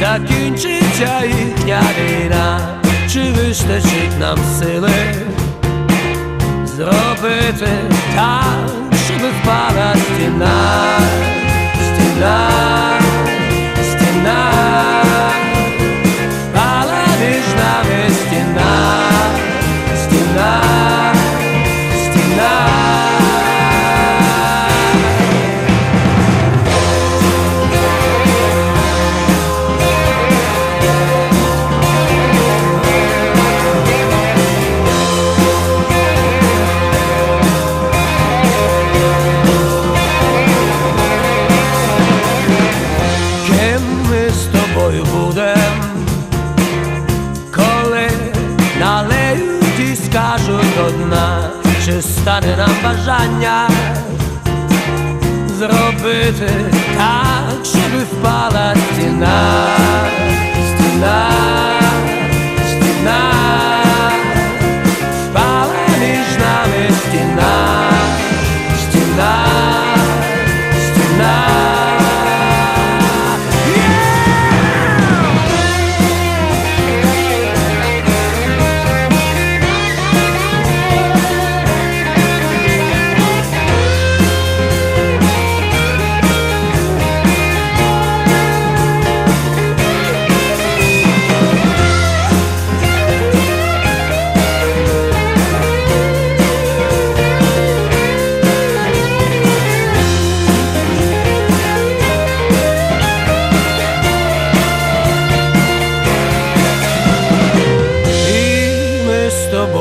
закінчиться їхня війна, чи вистачить нам сили зробити так, щоб впала стіна, стіна, скажуть одна, чи стане нам бажання зробити так, щоб впала стіна, стіна, стіна,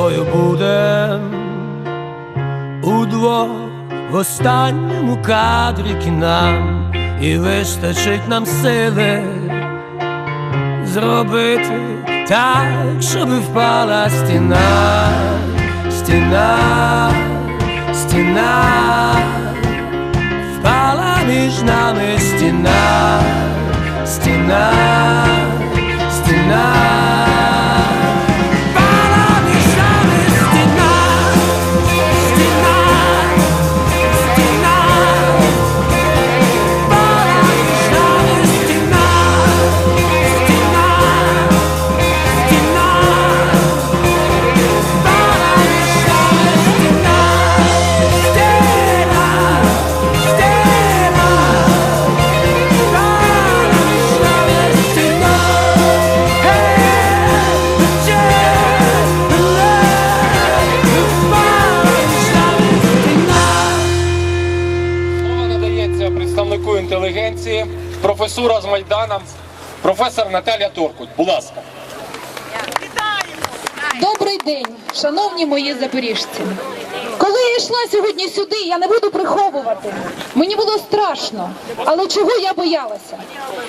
тобою будем. Удвох в останньому кадрі кіна, і вистачить нам сили зробити так, щоб впала стіна, стіна, стіна, впала між нами стіна, стіна. Професура з Майданом, професор Наталія Торкут. Будь ласка. Добрий день, шановні мої запоріжці. Коли я йшла сьогодні сюди, я не буду приховувати. Мені було страшно. Але чого я боялася?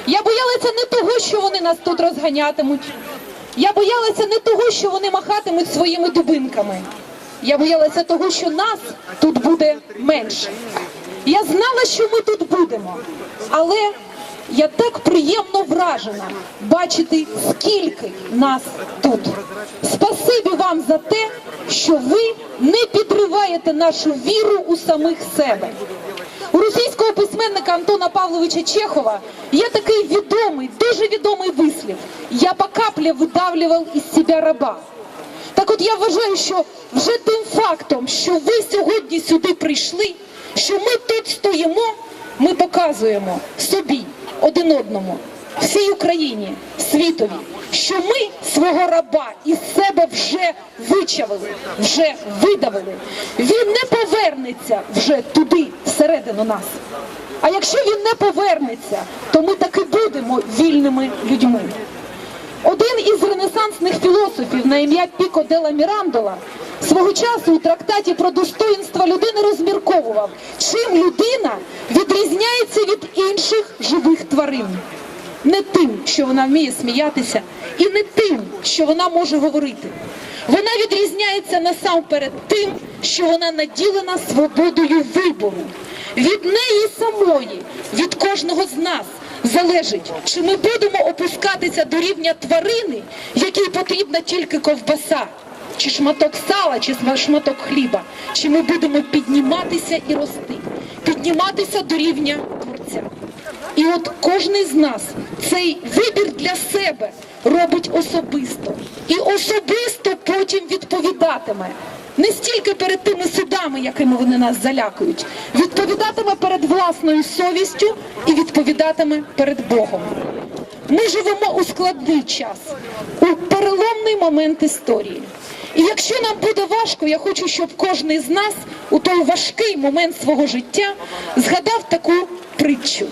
Я боялася не того, що вони нас тут розганятимуть. Я боялася не того, що вони махатимуть своїми дубинками. Я боялася того, що нас тут буде менше. Я знала, що ми тут будемо, але я так приємно вражена бачити, скільки нас тут. Спасибі вам за те, що ви не підриваєте нашу віру у самих себе. У російського письменника Антона Павловича Чехова є такий відомий, дуже відомий вислів: я по каплі видавлював із себе раба. Так от я вважаю, що вже тим фактом, що ви сьогодні сюди прийшли, що ми тут стоїмо, ми показуємо собі, один одному, всій Україні, світові, що ми свого раба із себе вже вичавили, вже видавили. Він не повернеться вже туди, всередину нас. А якщо він не повернеться, то ми таки будемо вільними людьми. Один із ренесансних філософів на ім'я Піко Дела Мірандола свого часу у трактаті про достоїнство людини розмірковував, чим людина відрізняється від інших живих тварин. Не тим, що вона вміє сміятися, і не тим, що вона може говорити. Вона відрізняється насамперед тим, що вона наділена свободою вибору. Від неї самої, від кожного з нас залежить, чи ми будемо опускатися до рівня тварини, якій потрібна тільки ковбаса, чи шматок сала, чи шматок хліба, чи ми будемо підніматися і рости, підніматися до рівня творця. І от кожен з нас цей вибір для себе робить особисто. І особисто потім відповідатиме. Не стільки перед тими судами, якими вони нас залякують, відповідатиме перед власною совістю і відповідатиме перед Богом. Ми живемо у складний час, у переломний момент історії. І якщо нам буде важко, я хочу, щоб кожен з нас у той важкий момент свого життя згадав таку притчу.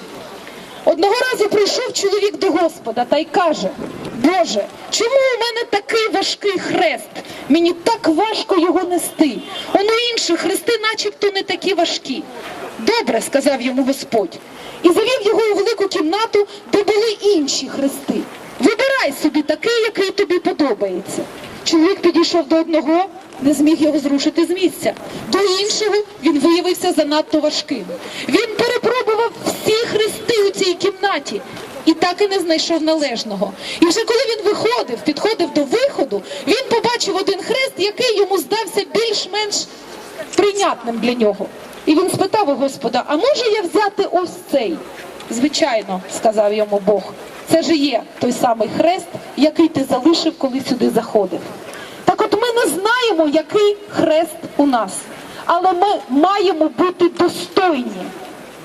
Одного разу прийшов чоловік до Господа та й каже: Боже, чому у мене такий важкий хрест? Мені так важко його нести. Он у інших хрести начебто не такі важкі. Добре, сказав йому Господь, і завів його у велику кімнату, де були інші хрести. Вибирай собі такий, який тобі подобається. Чоловік підійшов до одного, не зміг його зрушити з місця. До іншого він виявився занадто важким. Він перепробував всі хрести у цій кімнаті і так і не знайшов належного. І вже коли він виходив, підходив до виходу, він побачив один хрест, який йому здався більш-менш прийнятним для нього. І він спитав у Господа: а може я взяти ось цей? Звичайно, сказав йому Бог. Це ж є той самий хрест, який ти залишив, коли сюди заходив. Ми знаємо, який хрест у нас, але ми маємо бути достойні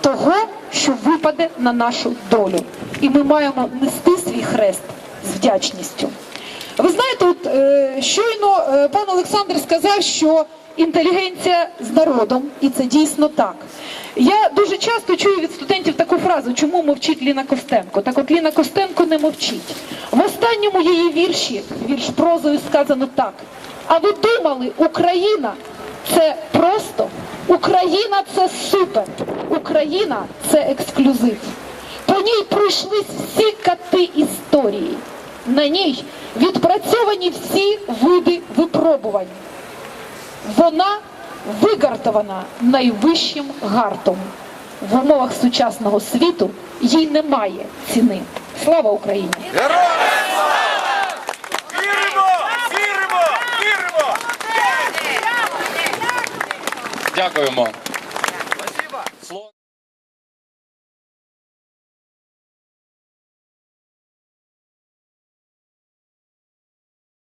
того, що випаде на нашу долю. І ми маємо нести свій хрест з вдячністю. Ви знаєте, от е, щойно е, пан Олександр сказав, що інтелігенція з народом, і це дійсно так. Я дуже часто чую від студентів таку фразу, чому мовчить Ліна Костенко. Так от Ліна Костенко не мовчить. В останньому її вірші, вірш прозою сказано так. А ви думали, Україна це просто, Україна це супер, Україна це ексклюзив. По ній пройшлись всі кати історії. На ній відпрацьовані всі види випробувань. Вона вигартована найвищим гартом. В умовах сучасного світу їй немає ціни. Слава Україні! Героям слава! Віримо! Віримо! Віримо! Дякуємо.